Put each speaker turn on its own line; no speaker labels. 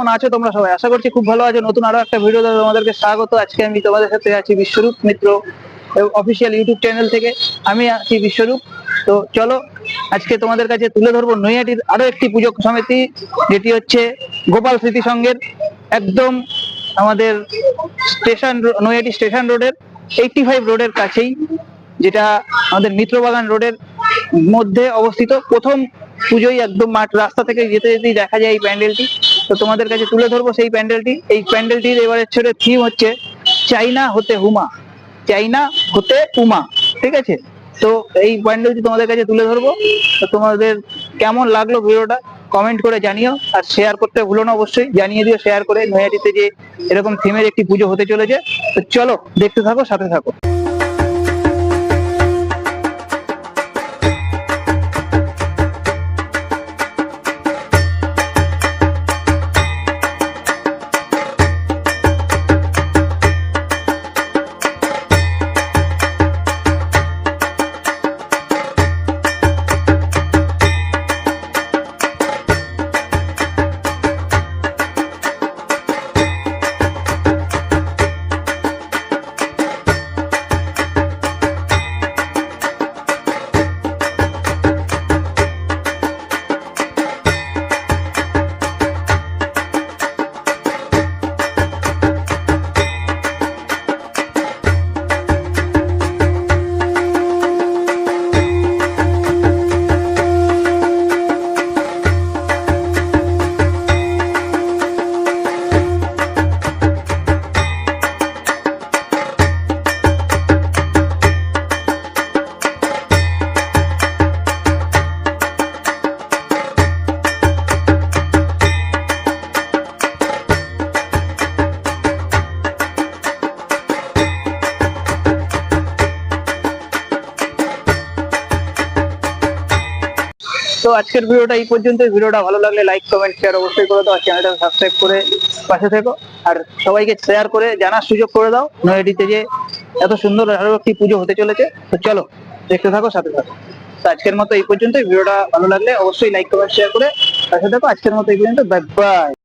কেমন আছো তোমরা সবাই? আশা করছি খুব ভালো আছো। নতুন আরও একটা ভিডিও তোমাদেরকে স্বাগত। আজকে আমি তোমাদের সাথে আছি Biswarup Mitra official YouTube channel থেকে। আমি আছি বিশ্বরূপ। তো চলো, আজকে তোমাদের কাছে তুলে ধরবো নৈহাটির আরও একটি পুজো সমিতি, যেটি হচ্ছে গোপাল স্মৃতি সংঘের একদম আমাদের স্টেশন নৈহাটি স্টেশন রোডের এইটটি ফাইভ রোডের কাছেই, যেটা আমাদের মিত্রবাগান রোডের মধ্যে অবস্থিত। প্রথম পুজোই একদম মাঠ রাস্তা থেকে যেতে যেতেই দেখা যায় এই প্যান্ডেলটি। তো তোমাদের কাছে তুলে ধরবো সেই প্যান্ডেলটি। এই প্যান্ডেলটির এবারে ছোট থিম হচ্ছে চাইনা হতে হুমা। চাইনা হতে উমা, ঠিক আছে? তো এই প্যান্ডেলটি তোমাদের কাছে তুলে ধরবো। তো তোমাদের কেমন লাগল ভিডিওটা কমেন্ট করে জানিও। আর শেয়ার করতে ভুলো না অবশ্যই। জানিয়ে দিও শেয়ার করে। নৈহাটিতে যে এরকম থিমের একটি পুজো হতে চলেছে। তো চলো দেখতে থাকো, সাথে থাকো। তো আজকের ভিডিওটা এই পর্যন্ত ভিডিওটা ভালো লাগলে লাইক কমেন্ট শেয়ার অবশ্যই করে দাও। চ্যানেলটা সাবস্ক্রাইব করে পাশে থেকো। আর সবাইকে শেয়ার করে জানার সুযোগ করে দাও। নয়াডিতে যে এত সুন্দর আরও একটি পুজো হতে চলেছে। তো চলো, দেখতে থাকো, সাথে থাকো। তো আজকের মতো এই পর্যন্ত ভিডিওটা ভালো লাগলে অবশ্যই লাইক কমেন্ট শেয়ার করে পাশে থাকো। আজকের মতো এই পর্যন্ত। Bye bye